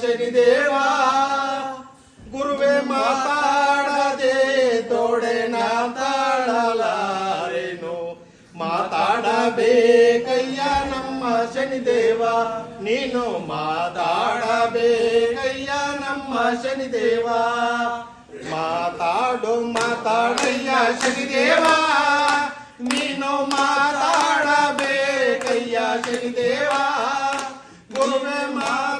ಶನಿದೇವ ಗುರುವೆ ಮಾತಾಡದೆ ತೋಡೆ ನಾತಾಡಲಾರೇನು ಮಾತಾಡಬೇಕಯ್ಯ ನಮ್ಮ ಶನಿದೇವ ನೀನು ಮಾತಾಡಬೇಕಯ್ಯ ನಮ್ಮ ಶನಿದೇವ ಮಾತಾಡು ಮಾತಾಡಯ್ಯ ಶನಿದೇವ ನೀನು ಮಾತಾಡಬೇಕಯ್ಯ ಶನಿದೇವ ಗುರುವೆ ಮಾತಾಡದೆ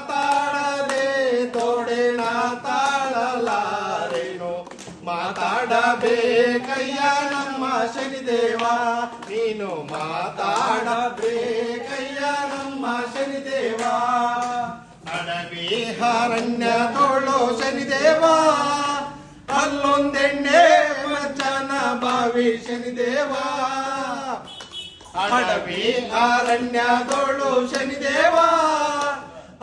ಮಾತಾಡಬೇಕಯ್ಯ ನಮ್ಮ ಶನಿದೇವ ನೀನು ಮಾತಾಡಬೇಕಯ್ಯ ನಮ್ಮ ಶನಿದೇವ ಅಡವಿ ಹಾರಣ್ಯ ತೋಳು ಶನಿದೇವ ಅಲ್ಲೊಂದೆಣ್ಣೆ ವಚನ ಬಾವಿ ಶನಿದೇವ ಅಡವಿ ಅರಣ್ಯದೋಳು ಶನಿದೇವ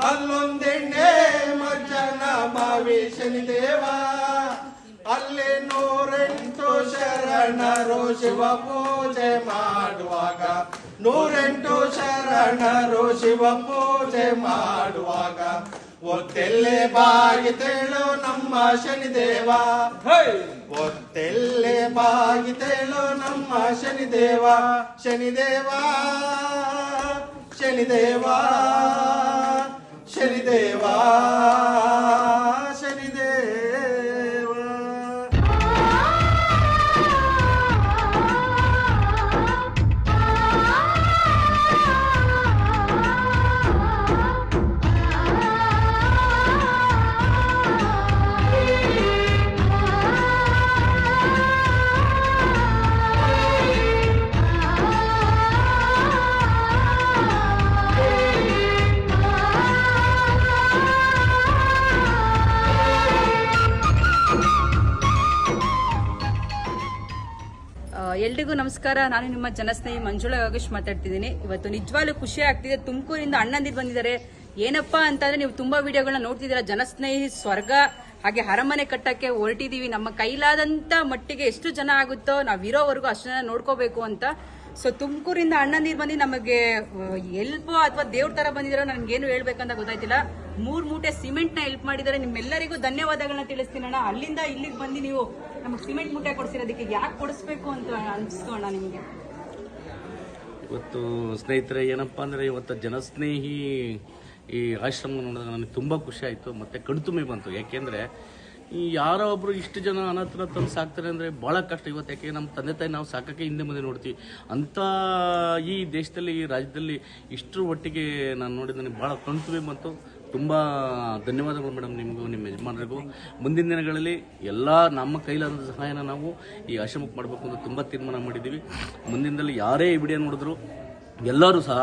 ಅಲ್ಲೊಂದೆಣ್ಣೆ ಮಜ್ಜನ ಬಾವಿ ಶನಿದೇವ ಅಲ್ಲಿ ನೂರೆಂಟು ಶರಣರು ಶಿವ ಪೂಜೆ ಮಾಡುವಾಗ. ನೂರೆಂಟು ಶರಣರು ಶಿವ ಪೂಜೆ ಮಾಡುವಾಗ. ಒತ್ತೆಲ್ಲೆ ಬಾಗಿ ತೇಳು ನಮ್ಮ ಶನಿದೇವ. ಒತ್ತೆಲ್ಲೆ ಬಾಗಿ ತೇಳು ನಮ್ಮ ಶನಿದೇವ ಶನಿದೇವ. ಶನಿದೇವ ಶನಿದೇವ ಶನಿದೇವ. ಎಲ್ರಿಗೂ ನಮಸ್ಕಾರ. ನಾನು ನಿಮ್ಮ ಜನಸ್ನೇಹಿ ಮಂಜುಳಾ ಯೋಗೇಶ್ ಮಾತಾಡ್ತಿದ್ದೀನಿ. ಇವತ್ತು ನಿಜವಾಗ್ಲೂ ಖುಷಿ ಆಗ್ತಿದೆ. ತುಮಕೂರಿಂದ ಅಣ್ಣಂದಿರು ಬಂದಿದ್ದಾರೆ. ಏನಪ್ಪಾ ಅಂತಂದ್ರೆ ನೀವು ತುಂಬಾ ವಿಡಿಯೋಗಳನ್ನ ನೋಡ್ತಿದ್ದೀರಾ. ಜನಸ್ನೇಹಿ, ಸ್ವರ್ಗ, ಹಾಗೆ ಅರಮನೆ ಕಟ್ಟಕ್ಕೆ ಹೊರಟಿದೀವಿ. ನಮ್ಮ ಕೈಲಾದಂತ ಮಟ್ಟಿಗೆ ಎಷ್ಟು ಜನ ಆಗುತ್ತೋ ನಾವು ಇರೋವರೆಗೂ ಅಷ್ಟು ಜನ ನೋಡ್ಕೋಬೇಕು ಅಂತ ಸೊ ತುಮಕೂರಿಂದ ಅಣ್ಣಂದಿರು ಬಂದು ನಮಗೆ ಎಲ್ಪ್ ಅಥವಾ ದೇವ್ರ ತರ ಬಂದಿದಾರೋ ನನ್ಗೇನು ಹೇಳ್ಬೇಕಂತ ಗೊತ್ತಾಯ್ತಿಲ್ಲ. ಮೂರ್ ಮೂಟೆ ಸಿಮೆಂಟ್ನ ಹೆಲ್ಪ್ ಮಾಡಿದ್ದಾರೆ. ನಿಮ್ಮೆಲ್ಲರಿಗೂ ಧನ್ಯವಾದಗಳನ್ನ ತಿಳಿಸ್ತೀನಿ ಅಣ್ಣ. ಅಲ್ಲಿಂದ ಇಲ್ಲಿಗೆ ಬಂದು ನೀವು ನಮಗೆ ಸಿಮೆಂಟ್ ಮೂಟೆ ಕೊಡ್ಸಿರೋದಕ್ಕೆ ಯಾಕೆ ಕೊಡಿಸ್ಬೇಕು ಅಂತ ಅನ್ಸ್ತು ಅಣ್ಣ ನಿಮಗೆ? ಇವತ್ತು ಸ್ನೇಹಿತರೆ, ಏನಪ್ಪ ಅಂದರೆ ಇವತ್ತು ಜನಸ್ನೇಹಿ ಈ ಆಶ್ರಮ ನೋಡಿದಾಗ ನನಗೆ ತುಂಬ ಖುಷಿ ಆಯಿತು. ಮತ್ತು ಕಣ್ತುಂಬಿ ಬಂತು. ಯಾಕೆಂದರೆ ಈ ಯಾರೋ ಒಬ್ರು ಇಷ್ಟು ಜನ ಅನಾಥನ ತಂದು ಸಾಕ್ತಾರೆ ಅಂದರೆ ಭಾಳ ಕಷ್ಟ. ಇವತ್ತು ಯಾಕೆ ನಮ್ಮ ತಂದೆ ತಾಯಿ ನಾವು ಸಾಕಕ್ಕೆ ಹಿಂದೆ ಮುಂದೆ ನೋಡ್ತೀವಿ. ಅಂಥ ಈ ದೇಶದಲ್ಲಿ, ಈ ರಾಜ್ಯದಲ್ಲಿ ಇಷ್ಟರ ಒಟ್ಟಿಗೆ ನಾನು ನೋಡಿದ್ದೇನೆ. ನನಗೆ ಭಾಳ ಕಂತುವೆ ಮತ್ತು ತುಂಬ ಧನ್ಯವಾದಗಳು ಮೇಡಮ್ ನಿಮಗೂ, ನಿಮ್ಮ ಯಜಮಾನರಿಗೂ. ಮುಂದಿನ ದಿನಗಳಲ್ಲಿ ಎಲ್ಲ ನಮ್ಮ ಕೈಲಾದ ಸಹಾಯನ ನಾವು ಈ ಆಶ್ರಮಕ್ಕೆ ಮಾಡಬೇಕು ಅಂತ ತುಂಬ ತೀರ್ಮಾನ ಮಾಡಿದ್ದೀವಿ. ಮುಂದಿನದಲ್ಲಿ ಯಾರೇ ಈ ವಿಡಿಯೋ ನೋಡಿದ್ರು ಎಲ್ಲರೂ ಸಹ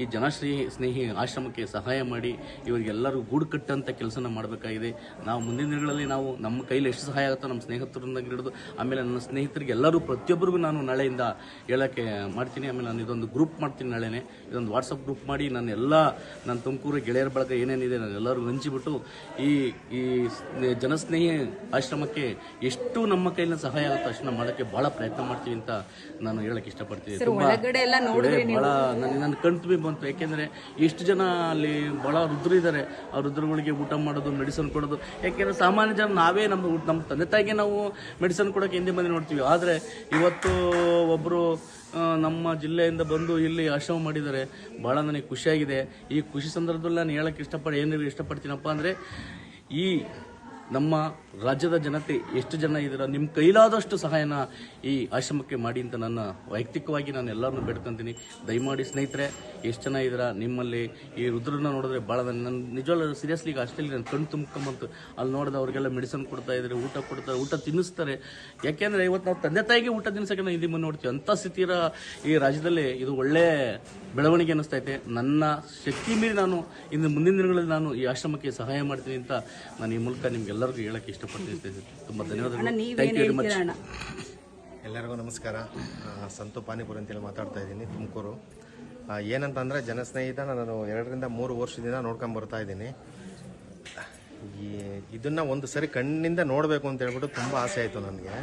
ಈ ಜನಶ್ರೀ ಸ್ನೇಹಿ ಆಶ್ರಮಕ್ಕೆ ಸಹಾಯ ಮಾಡಿ ಇವರಿಗೆಲ್ಲರೂ ಗೂಡು ಕಟ್ಟಂಥ ಕೆಲಸನ ಮಾಡಬೇಕಾಗಿದೆ. ನಾವು ಮುಂದಿನ ದಿನಗಳಲ್ಲಿ ನಾವು ನಮ್ಮ ಕೈಲಿ ಎಷ್ಟು ಸಹಾಯ ಆಗುತ್ತೋ ನಮ್ಮ ಸ್ನೇಹಿತರಿಂದ ಹಿಡಿದು ಆಮೇಲೆ ನನ್ನ ಸ್ನೇಹಿತರಿಗೆ ಎಲ್ಲರೂ ಪ್ರತಿಯೊಬ್ಬರಿಗೂ ನಾನು ನಾಳೆಯಿಂದ ಹೇಳೋಕ್ಕೆ ಮಾಡ್ತೀನಿ. ಆಮೇಲೆ ನಾನು ಇದೊಂದು ಗ್ರೂಪ್ ಮಾಡ್ತೀನಿ ನಾಳೆನೆ. ಇದೊಂದು ವಾಟ್ಸಪ್ ಗ್ರೂಪ್ ಮಾಡಿ ನಾನು ಎಲ್ಲ ನನ್ನ ತುಮಕೂರು ಗೆಳೆಯರ ಬಳಗ ಏನೇನಿದೆ ನಾನು ಎಲ್ಲರಿಗೂ ಹಂಚಿಬಿಟ್ಟು ಈ ಈ ಸ್ನೇ- ಜನಸ್ನೇಹಿ ಆಶ್ರಮಕ್ಕೆ ಎಷ್ಟು ನಮ್ಮ ಕೈಲಿನ ಸಹಾಯ ಆಗುತ್ತೋ ನಾನು ಮಾಡೋಕ್ಕೆ ಭಾಳ ಪ್ರಯತ್ನ ಮಾಡ್ತೀವಿ ಅಂತ ನಾನು ಹೇಳಕ್ಕೆ ಇಷ್ಟಪಡ್ತೀನಿ. ಸರ್ ನನಗೆ ನನ್ನ ಕಣ್ತುಂಬಿ ಬಂತು ಯಾಕೆಂದರೆ ಎಷ್ಟು ಜನ ಅಲ್ಲಿ ಬಹಳ ರುದ್ರ ಇದ್ದಾರೆ, ಆ ರುದ್ರಗಳಿಗೆ ಊಟ ಮಾಡೋದು ಮೆಡಿಸನ್ ಕೊಡೋದು. ಯಾಕೆಂದರೆ ಸಾಮಾನ್ಯ ಜನ ನಾವೇ ನಮ್ಮ ನಮ್ಮ ತಂದೆ ತಾಯಿಗೆ ನಾವು ಮೆಡಿಸನ್ ಕೊಡೋಕ್ಕೆ ಹಿಂದೆ ಬಂದು ನೋಡ್ತೀವಿ. ಆದರೆ ಇವತ್ತು ಒಬ್ಬರು ನಮ್ಮ ಜಿಲ್ಲೆಯಿಂದ ಬಂದು ಇಲ್ಲಿ ಆಶ್ರಮ ಮಾಡಿದ್ದಾರೆ. ಭಾಳ ನನಗೆ ಖುಷಿಯಾಗಿದೆ. ಈ ಖುಷಿ ಸಂದರ್ಭದಲ್ಲಿ ನಾನು ಹೇಳೋಕ್ಕೆ ಇಷ್ಟಪಡ ಏನು ಇಷ್ಟಪಡ್ತೀನಪ್ಪ ಅಂದರೆ ಈ ನಮ್ಮ ರಾಜ್ಯದ ಜನತೆ ಎಷ್ಟು ಜನ ಇದ್ದೀರ? ನಿಮ್ಮ ಕೈಲಾದಷ್ಟು ಸಹಾಯನ ಈ ಆಶ್ರಮಕ್ಕೆ ಮಾಡಿ ಅಂತ ನನ್ನ ವೈಯಕ್ತಿಕವಾಗಿ ನಾನು ಎಲ್ಲರನ್ನೂ ಬೇಡ್ಕೊಂತೀನಿ. ದಯಮಾಡಿ ಸ್ನೇಹಿತರೆ, ಎಷ್ಟು ಜನ ಇದ್ದೀರಾ? ನಿಮ್ಮಲ್ಲಿ ಈ ರುದ್ರನ ನೋಡಿದ್ರೆ ಭಾಳ ನನ್ನ ನಿಜವಾಗ್ಲೂ ಸೀರಿಯಸ್ಲಿ ಈಗ ಅಷ್ಟೇ ನನ್ನ ಕಣ್ಣು ತುಂಬ್ಕೊಂಬಂತು ಅಲ್ಲಿ ನೋಡಿದ್ರೆ ಅವ್ರಿಗೆಲ್ಲ ಮೆಡಿಸನ್ ಕೊಡ್ತಾ ಇದ್ದಾರೆ, ಊಟ ಕೊಡ್ತಾರೆ, ಊಟ ತಿನ್ನಿಸ್ತಾರೆ. ಯಾಕೆಂದರೆ ಇವತ್ತು ನಾವು ತಂದೆ ತಾಯಿಗೆ ಊಟ ತಿನ್ನಿಸೋಕೆ ನಾವು ಮುಂದೆ ನೋಡ್ತೀವಿ. ಅಂಥ ಸ್ಥಿತಿರ ಈ ರಾಜ್ಯದಲ್ಲಿ ಇದು ಒಳ್ಳೆ ಬೆಳವಣಿಗೆ ಅನ್ನಿಸ್ತೈತೆ ನನ್ನ ಶಕ್ತಿ ಮೀರಿ ನಾನು ಇನ್ನು ಮುಂದಿನ ದಿನಗಳಲ್ಲಿ ನಾನು ಈ ಆಶ್ರಮಕ್ಕೆ ಸಹಾಯ ಮಾಡ್ತೀನಿ ಅಂತ ನಾನು ಈ ಮೂಲಕ ನಿಮ್ಗೆಲ್ಲರಿಗೂ ಹೇಳಕ್ಕೆ ಇಷ್ಟಪಡ್ತೀನಿ ತುಂಬ ತುಂಬಾ ಧನ್ಯವಾದಗಳು. ಥ್ಯಾಂಕ್ ಯು ವೆರಿ ಮಚ್ ಹೇಳ್ತೀರಾ ಎಲ್ಲರಿಗೂ ನಮಸ್ಕಾರ. ಸಂತು ಪಾನಿಪುರಿ ಅಂತೇಳಿ ಮಾತಾಡ್ತಾ ಇದ್ದೀನಿ ತುಮಕೂರು. ಏನಂತ ಏನಂತಂದರೆ ಜನಸ್ನೇಹಿತ ನಾನು ಎರಡರಿಂದ ಮೂರು ವರ್ಷದಿಂದ ನೋಡ್ಕೊಂಡು ಬರ್ತಾ ಇದ್ದೀನಿ. ಈ ಇದನ್ನು ಒಂದು ಸರಿ ಕಣ್ಣಿಂದ ನೋಡಬೇಕು ಅಂತ ಹೇಳ್ಬಿಟ್ಟು ತುಂಬ ಆಸೆ ಆಯಿತು ನನಗೆ.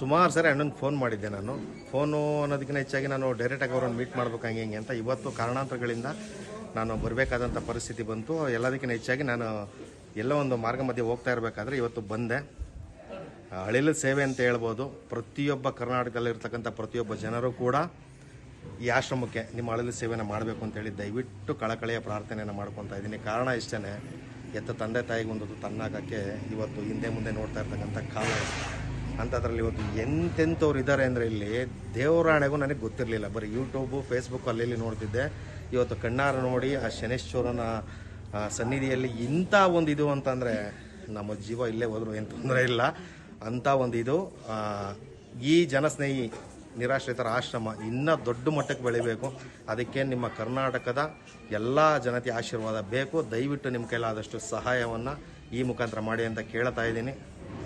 ಸುಮಾರು ಸರಿ ಅಣ್ಣನ ಫೋನ್ ಮಾಡಿದ್ದೆ ನಾನು. ಫೋನು ಅನ್ನೋದಕ್ಕಿಂತ ಹೆಚ್ಚಾಗಿ ನಾನು ಡೈರೆಕ್ಟಾಗಿ ಅವ್ರನ್ನ ಮೀಟ್ ಮಾಡ್ಬೇಕು ಹಂಗೆ ಹಿಂಗೆ ಅಂತ ಇವತ್ತು ಕಾರಣಾಂತರಗಳಿಂದ ನಾನು ಬರಬೇಕಾದಂಥ ಪರಿಸ್ಥಿತಿ ಬಂತು. ಎಲ್ಲದಕ್ಕಿಂತ ಹೆಚ್ಚಾಗಿ ನಾನು ಎಲ್ಲೋ ಒಂದು ಮಾರ್ಗ ಮಧ್ಯೆ ಹೋಗ್ತಾ ಇರಬೇಕಾದ್ರೆ ಇವತ್ತು ಬಂದೆ. ಅಳಿಲ ಸೇವೆ ಅಂತ ಹೇಳ್ಬೋದು. ಪ್ರತಿಯೊಬ್ಬ ಕರ್ನಾಟಕದಲ್ಲಿರ್ತಕ್ಕಂಥ ಪ್ರತಿಯೊಬ್ಬ ಜನರು ಕೂಡ ಈ ಆಶ್ರಮಕ್ಕೆ ನಿಮ್ಮ ಅಳಿಲು ಸೇವೆಯನ್ನು ಮಾಡಬೇಕು ಅಂತೇಳಿ ದಯವಿಟ್ಟು ಕಳಕಳಿಯ ಪ್ರಾರ್ಥನೆಯನ್ನು ಮಾಡ್ಕೊತಾ ಇದ್ದೀನಿ. ಕಾರಣ ಇಷ್ಟೇ ಎತ್ತ ತಂದೆ ತಾಯಿಗೆ ಒಂದು ತನ್ನಾಗಕ್ಕೆ ಇವತ್ತು ಹಿಂದೆ ಮುಂದೆ ನೋಡ್ತಾ ಇರ್ತಕ್ಕಂಥ ಕಾಲ. ಅಂಥದ್ರಲ್ಲಿ ಇವತ್ತು ಎಂತೆಂಥವ್ರು ಇದ್ದಾರೆ ಅಂದರೆ ಇಲ್ಲಿ ದೇವರಾಣೆಗೂ ನನಗೆ ಗೊತ್ತಿರಲಿಲ್ಲ. ಬರೀ ಯೂಟ್ಯೂಬು ಫೇಸ್ಬುಕ್ ಅಲ್ಲಿ ನೋಡ್ತಿದ್ದೆ. ಇವತ್ತು ಕಣ್ಣಾರ ನೋಡಿ ಆ ಶನೇಶ್ವರನ ಸನ್ನಿಧಿಯಲ್ಲಿ ಇಂಥ ಒಂದು ಇದು ಅಂತಂದರೆ ನಮ್ಮ ಜೀವ ಇಲ್ಲೇ ಹೋದ್ರು ಏನು ತೊಂದರೆ ಇಲ್ಲ. ಅಂಥ ಒಂದು ಇದು ಈ ಜನಸ್ನೇಹಿ, ನಿರಾಶ್ರಿತರ ಆಶ್ರಮ ಇನ್ನೂ ದೊಡ್ಡ ಮಟ್ಟಕ್ಕೆ ಬೆಳಿಬೇಕು. ಅದಕ್ಕೆ ನಿಮ್ಮ ಕರ್ನಾಟಕದ ಎಲ್ಲ ಜನತೆ ಆಶೀರ್ವಾದ ಬೇಕು. ದಯವಿಟ್ಟು ನಿಮ್ಮ ಕೈಲಾದಷ್ಟು ಸಹಾಯವನ್ನು ಈ ಮುಖಾಂತರ ಮಾಡಿ ಅಂತ ಕೇಳ್ತಾ ಇದ್ದೀನಿ.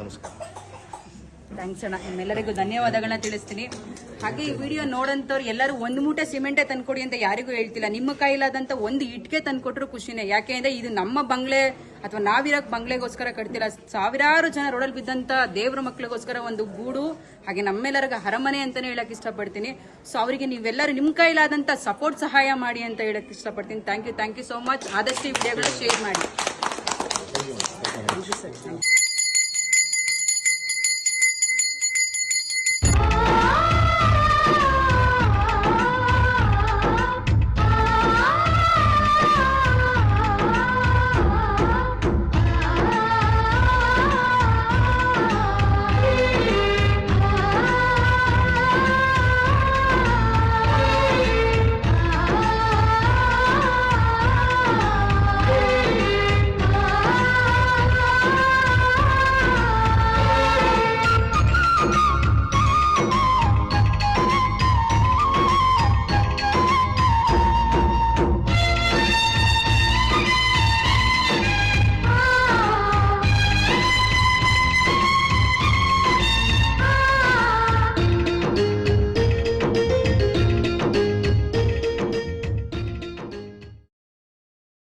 ನಮಸ್ಕಾರ. ಥ್ಯಾಂಕ್ಸ್ ಅಣ್ಣ. ನಿಮ್ಮೆಲ್ಲರಿಗೂ ಧನ್ಯವಾದಗಳನ್ನ ತಿಳಿಸ್ತೀನಿ. ಹಾಗೆ ಈ ವಿಡಿಯೋ ನೋಡಂತವ್ರು ಎಲ್ಲರೂ ಒಂದು ಮೂಟೆ ಸಿಮೆಂಟೇ ತಂದ್ಕೊಡಿ ಅಂತ ಯಾರಿಗೂ ಹೇಳ್ತಿಲ್ಲ. ನಿಮ್ಮ ಕೈಲಾದಂತ ಒಂದು ಇಟ್ಕೆ ತಂದ್ಕೊಟ್ರು ಖುಷಿನೇ. ಯಾಕೆ ಅಂದ್ರೆ ಇದು ನಮ್ಮ ಬಂಗ್ಲೆ ಅಥವಾ ನಾವಿರೋಕ್ ಬಂಗ್ಲೆಗೋಸ್ಕರ ಕಟ್ತಿಲ್ಲ ಸಾವಿರಾರು ಜನ ರೋಡಲ್ಲಿ ಬಿದ್ದಂತ ದೇವ್ರ ಮಕ್ಳಿಗೋಸ್ಕರ ಒಂದು ಗೂಡು, ಹಾಗೆ ನಮ್ಮೆಲ್ಲರಿಗ ಹರಮನೆ ಅಂತಾನೆ ಹೇಳಕ್ ಇಷ್ಟಪಡ್ತೀನಿ. ಸೊ ಅವರಿಗೆ ನೀವೆಲ್ಲರೂ ನಿಮ್ಮ ಕೈಲಾದಂತ ಸಪೋರ್ಟ್ ಸಹಾಯ ಮಾಡಿ ಅಂತ ಹೇಳಕ್ ಇಷ್ಟಪಡ್ತೀನಿ. Thank you thank you so much ಆದಷ್ಟು ಈ ವಿಡಿಯೋಗಳನ್ನ ಶೇರ್ ಮಾಡಿ.